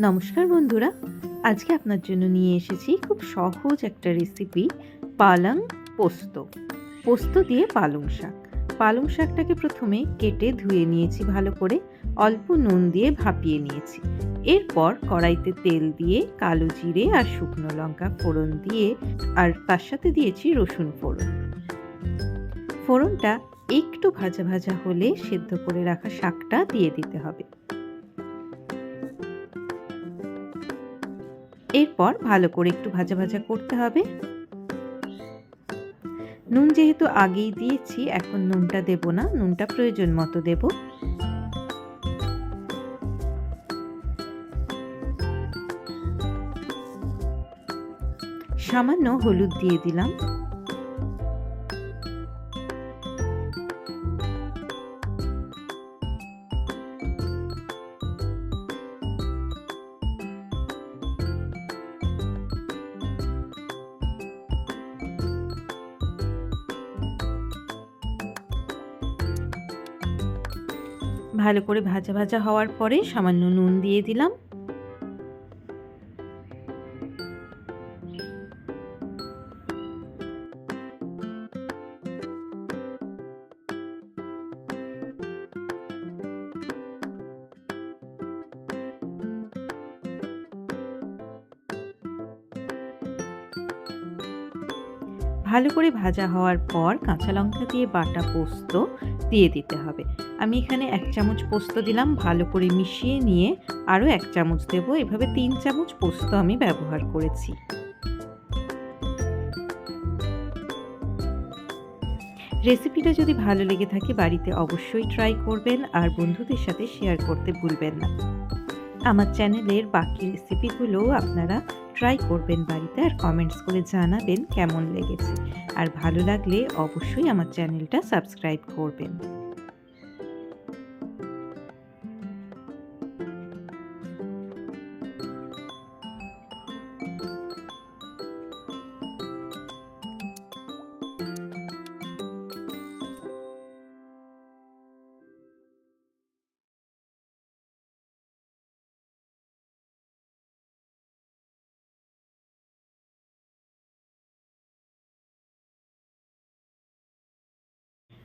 নমস্কার বন্ধুরা। আজকে আপনার জন্য নিয়ে এসেছি খুব সহজ একটা রেসিপি পালং পোস্ত। পোস্ত দিয়ে পালং শাক। পালং শাকটাকে প্রথমে কেটে ধুয়ে নিয়েছি ভালো করে। অল্প নুন দিয়ে ভাপিয়ে নিয়েছি। এরপর কড়াইতে তেল দিয়ে কালো জিরে আর শুকনো লঙ্কা ফোড়ন দিয়ে আর তার সাথে দিয়েছি রসুন ফোড়ন। ফোড়নটা একটু ভাজা ভাজা হলে সেদ্ধ করে রাখা শাকটা দিয়ে দিতে হবে। এরপর ভালো করে একটু ভাজা ভাজা করতে হবে। নুন যেহেতু আগেই দিয়েছি, এখন নুনটা দেব না, নুনটা প্রয়োজন মতো দেব। সামান্য হলুদ দিয়ে দিলাম। ভালো করে ভাজা ভাজা হওয়ার পরে সামান্য নুন দিয়ে দিলাম। ভালো করে ভাজা হওয়ার পর কাঁচা লঙ্কা দিয়ে বাটা পোস্ত দিয়ে দিতে হবে। আমি এখানে এক চামচ পোস্ত দিলাম, ভালো করে মিশিয়ে নিয়ে আরও এক চামচ দেব। এভাবে তিন চামচ পোস্ত আমি ব্যবহার করেছি। রেসিপিটা যদি ভালো লেগে থাকে বাড়িতে অবশ্যই ট্রাই করবেন আর বন্ধুদের সাথে শেয়ার করতে ভুলবেন না। আমার চ্যানেলের বাকি রেসিপিগুলো আপনারা ট্রাই করবেন বাড়িতে আর কমেন্টস করে জানাবেন কেমন লেগেছে। আর ভালো লাগলে অবশ্যই আমার চ্যানেলটা সাবস্ক্রাইব করবেন।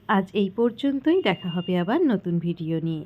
আজ এই পর্যন্তই দেখা হবে আবার নতুন ভিডিও নিয়ে।